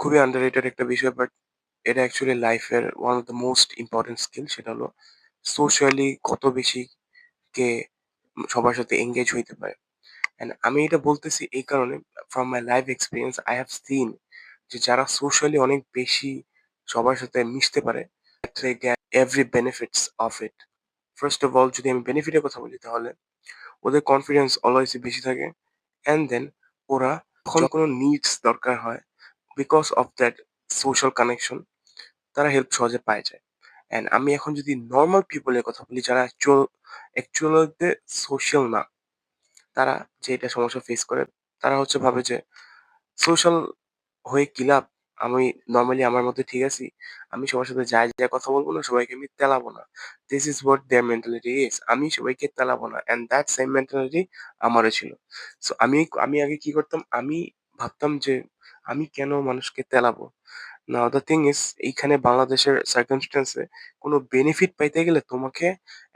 খুবই আন্ডাররেটেড একটা বিষয় বাট এটা অ্যাকচুয়ালি লাইফের one of the most important skill সেটা হলো সোশ্যালি কত বেশি কে সবার সাথে এঙ্গেজ হইতে পারে। অ্যান্ড আমি এটা বলতেছি এই কারণে from my life experience I have seen যে যারা সোশ্যালি অনেক বেশি সবার সাথে মিশতে পারে every benefits of it first of all যদি আমি বেনিফিটের কথা বলি, তাহলে ওদের কনফিডেন্স অলওয়েজ বেশি থাকে। অ্যান্ড দেন ওরা যখন কোনো নিডস দরকার হয় because of that social connection তারা হেল্প সহজে পায় যায়। অ্যান্ড আমি এখন যদি নর্মাল পিপলের কথা বলি, যারা অ্যাকচুয়াল অ্যাকচুয়ালিতে সোশ্যাল না, তারা যে এটা সমস্যা ফেস করে, তারা হচ্ছে ভাবে যে সোশ্যাল হয়ে কি লাভ? আমি নর্মালি আমার মধ্যে ঠিক আছি, আমি সবার সাথে যাই যাই কথা বলব না, সবাইকে আমি তেলাবো না। This is what their mentality is আমি সবাইকে তেলাবো না। অ্যান্ড দ্যাট সেম মেন্টালিটি আমারও ছিল। সো আমি আমি আগে কি করতাম, আমি ভাবতাম যে আমি কেন মানুষকে তেলাবো? নাও দ্য থিং ইজ এইখানে বাংলাদেশের সার্কামস্টেন্সে কোনো বেনিফিট পাইতে গেলে তোমাকে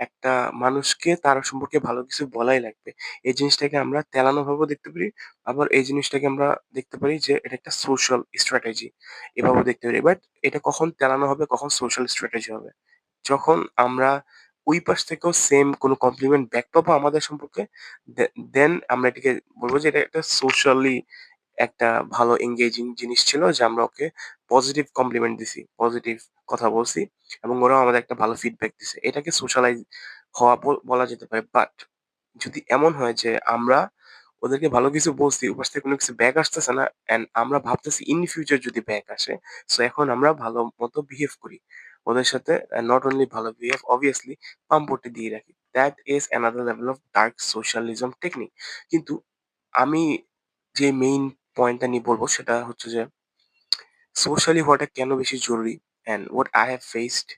একটা মানুষকে তার সম্পর্কে ভালো কিছু বলাই লাগবে। এই জিনিসটাকে আমরা তেলানো ভাবেও দেখতে পারি, আবার এই জিনিসটাকে আমরা দেখতে পারি যে এটা একটা সোশ্যাল স্ট্র্যাটেজি এভাবেও দেখতে পারি। বাট এটা কখন তেলানো হবে, কখন সোশ্যাল স্ট্র্যাটেজি হবে? যখন আমরা ওই পাশ থেকেও সেম কোনো কমপ্লিমেন্ট ব্যাক পাবো আমাদের সম্পর্কে দেন আমরা এটাকে বলব যে এটা একটা সোশ্যালি একটা ভালো এঙ্গেজিং জিনিস ছিল যে আমরা ওকে পজিটিভ কমপ্লিমেন্ট দিছি পজিটিভ কথা বলছি এবং ওরাও আমাদের একটা ভালো ফিডব্যাক দিছে। এটাকে সোশ্যালাইজ হওয়া বল- যেতে পারে। বাট যদি এমন হয় যে আমরা ওদেরকে ভালো কিছু বলছি, ওপাশ থেকে কোনো কিছু ব্যাক আসতেছে না অ্যান্ড আমরা ভাবতেছি ইন ফিউচার যদি ব্যাক আসে সো এখন আমরা ভালো মতো বিহেভ করি। ওদের সাথে নট অনলি ভালো বিহেভ অবভিয়াসলি পাম্পটি দিয়ে রাখি। That is another level of dark socialism technique কিন্তু আমি যে মেইন পয়েন্টটা নিয়ে বলব, সেটা হচ্ছে যে সোশ্যালি হওয়াটা কেন বেশি জরুরি? And what I have faced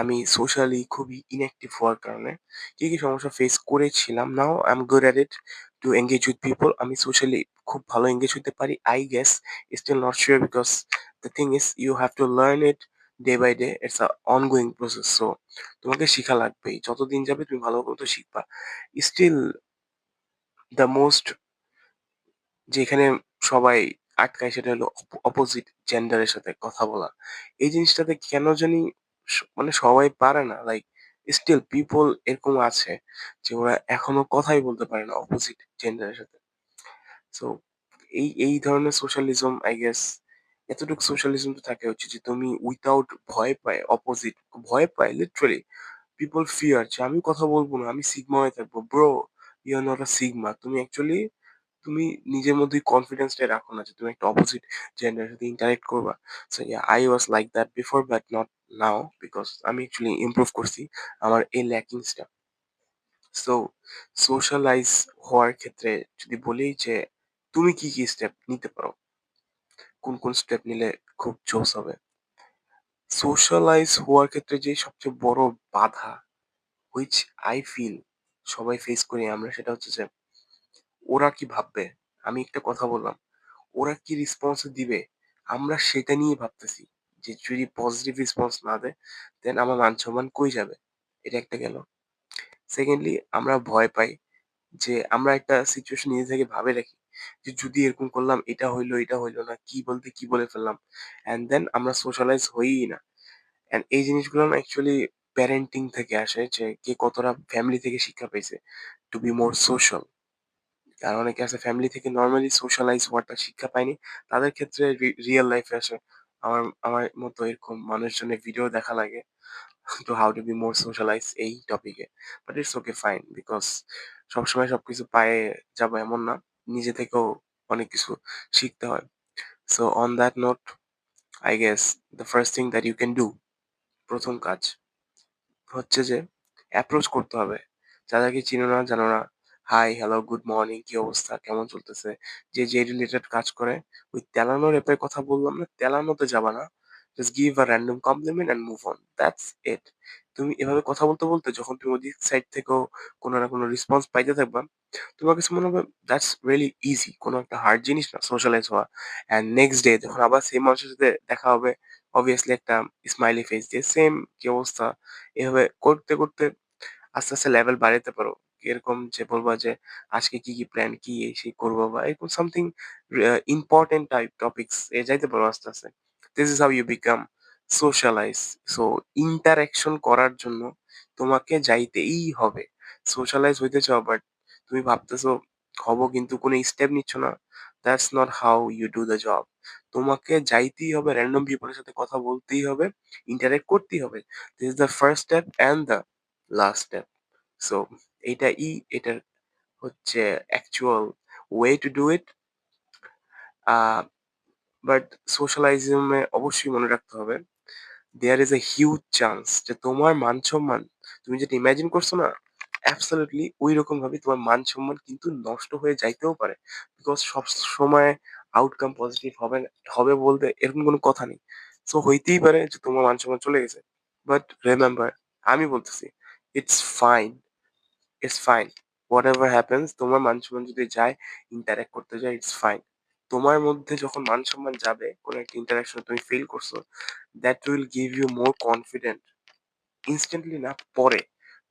আমি সোশ্যালি খুবই ইনঅ্যাক্টিভ হওয়ার কারণে কি কি সমস্যা ফেস করেছিলাম now I am good at it to engage with people আমি সোশ্যালি খুব ভালো এঙ্গেজ হতে পারি I guess still not sure because the thing is you have to learn it day by day it's a ongoing process so তোমাকে শেখা লাগবেই। যতদিন যাবে তুমি ভালো মতো শিখবা। স্টিল দ্য মোস্ট যেখানে সবাই আটকায় সেটা হলো অপোজিট জেন্ডারের সাথে কথা বলা। এই জিনিসটাতে কেন জানি মানে সবাই পারে না লাইক স্টিল পিপল এরকম আছে যে ওরা এখনও কথাই বলতে পারে না অপোজিট জেন্ডারের সাথে। সো এই এই ধরনের সোশ্যালিজম আই গেস এতটুকু সোশ্যালিজম তো থাকে হচ্ছে যে তুমি উইথাউট ভয় পায় অপোজিট ভয় পায় লিটারালি পিপল ফিয়ার যে আমি কথা বলব না, আমি সিগমা হয়ে থাকব। Bro you are not a sigma তুমি অ্যাকচুয়ালি তুমি নিজের মধ্যেই কনফিডেন্সটা রাখো না যে তুমি একটা অপোজিট জেন্ডারের সাথে ইন্টারেক্ট করবা। So yeah I was like that before but not now because আমি অ্যাকচুয়ালি ইমপ্রুভ করছি আমার এই ল্যাকিংসটা সো সোশ্যালাইজ হওয়ার ক্ষেত্রে যদি বলি যে তুমি কি কি স্টেপ নিতে পারো? কোন কোন স্টেপ নিলে খুব জোস হবে? সোশ্যালাইজ হওয়ার ক্ষেত্রে যে সবচেয়ে বড় বাধা হুইচ আই ফিল সবাই ফেস করি আমরা, সেটা হচ্ছে যে ওরা কি ভাববে? আমি একটা কথা বললাম। ওরা কি রেসপন্স দিবে? আমরা সেটা নিয়ে ভাবতেছি যে যদি পজিটিভ রেসপন্স না দেয় দেন আমার মান সম্মান কই যাবে? এটা একটা গেল। সেকেন্ডলি আমরা ভয় পাই যে আমরা একটা সিচুয়েশন নিজে থেকে ভাবে রাখি যে যদি এরকম করলাম, এটা হইল এটা হইল না, কি বলতে, কি বলে ফেললাম? অ্যান্ড দেন আমরা সোশ্যালাইজ হইই না। অ্যান্ড এই জিনিসগুলো না অ্যাকচুয়ালি প্যারেন্টিং থেকে আসে যে কে কতটা ফ্যামিলি থেকে শিক্ষা পেয়েছে টু বি মোর সোশ্যাল আর অনেকে আছে ফ্যামিলি থেকে নর্মালি সোশ্যালাইজ হওয়াটা শিক্ষা পায়নি। তাদের ক্ষেত্রে রিয়েল লাইফে আসে। আমার আমার মতো এরকম মানুষজনের ভিডিও দেখা লাগে। To how to be more socialize এই টপিকে but it's okay fine because সবসময় সবকিছু পায়ে যাব এমন না। নিজে থেকেও অনেক কিছু শিখতে হয়। So on that note I guess the first thing that you can do প্রথম কাজ হচ্ছে যে অ্যাপ্রোচ করতে হবে। যাদেরকে চিনো না, জানো না হাই হ্যালো গুড মর্নিং কি অবস্থা? কেমন চলতেছে? যে যে রিলেটেড কাজ করে, ওই তেলানো রেপের কথা বললাম না, তেলানোতে যাবা না। Just give a random compliment and move on that's it তুমি এভাবে কথা বলতে বলতে যখন তুমি ওদিক সাইড থেকেও কোনো না কোনো রেসপন্স পাইতে থাকবা, তোমার কাছে মনে হবে দ্যাটস রিয়েলি ইজি কোনো একটা হার্ড জিনিস না সোশ্যালাইজ হওয়া। অ্যান্ড নেক্সট ডে যখন আবার সেম মানুষের সাথে দেখা হবে অবভিয়াসলি একটা স্মাইলি ফেস দিয়ে সেম কি অবস্থা? এভাবে করতে করতে আস্তে আস্তে লেভেল বাড়াতে পারো। এরকম যে বলবা যে আজকে কি, কি প্ল্যান, কি এই সেই করবা বা এরকম সামথিং ইম্পোর্টেন্ট টাইপ টপিকস এ যাইতে পারো আস্তে, আস্তে। This is how you become socialize. So interaction করার জন্য তোমাকে যাইতেই হবে। সোশ্যালাইজ হইতে চাও বাট তুমি ভাবতেছো হব কিন্তু কোনো স্টেপ নিচ্ছ না। That's not how you do the job. তোমাকে যাইতেই হবে, র‍্যান্ডম পিপল এর সাথে কথা বলতেই হবে, ইন্টারেক্ট করতেই হবে। This is the first step and the last step. So এইটাই এটার হচ্ছে actual way to do it. But সোশ্যালাইজিজম এ অবশ্যই মনে রাখতে হবে there is a huge chance যে তোমার মান-সম্মান তুমি যেটা ইমাজিন করছ না অ্যাবসোলিউটলি ঐরকম ভাবে তোমার মান-সম্মান কিন্তু নষ্ট হয়ে যাইতেও পারে। বিকজ সব সময় আউটকাম পজিটিভ হবে হবে বলতে এরকম কোনো কথা নেই। সো হইতেই পারে যে তোমার মান-সম্মান চলে গেছে। বাট রিমেম্বার আমি বলতেছি it's fine, it's fine. Whatever happens তোমার মান-সম্মান যদি যায়, ইন্টারেক্ট করতে যায় ইটস ফাইন। তোমার মধ্যে যখন মান-সম্মান যাবে, কোনো একটা ইন্টারেকশন তুমি ফিল করছ, that will give you more confident. Instantly না পরে।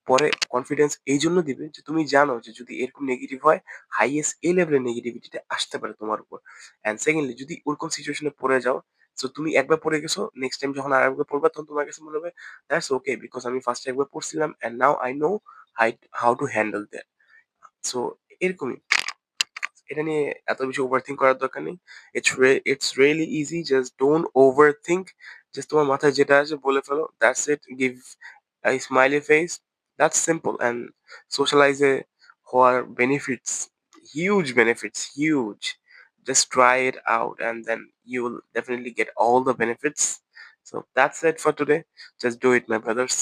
পরে কনফিডেন্স এই জন্য দিবে যে তুমি জানো যে যদি এরকম নেগেটিভ হয়, হাইয়েস্ট এ লেভেলের নেগেটিভিটিটা আসতে পারে তোমার উপর। অ্যান্ড সেকেন্ডলি যদি ওরকম সিচুয়েশনে পড়ে যাও, সো তুমি একবার পড়ে গেছো, নেক্সট টাইম যখন আরেকবার পড়বা তখন তোমার কাছে মনে হবে দ্যাটস ওকে বিকজ আমি ফার্স্ট একবার পড়ছিলাম and now I know hi how to handle that. So এরকমই। এটা নিয়ে এত বেশি ওভারথিংক করার দরকার নেই। It's ray it's really easy just don't overthink. Just তোমার মাথায় যেটা আসে বলে ফেলো। That's it. Give a smiley face. That's simple and socialize এ হওয়ার benefits, huge benefits, huge. Just try it out and then you will definitely get all the benefits. So that's it for today. Just do it, my brothers.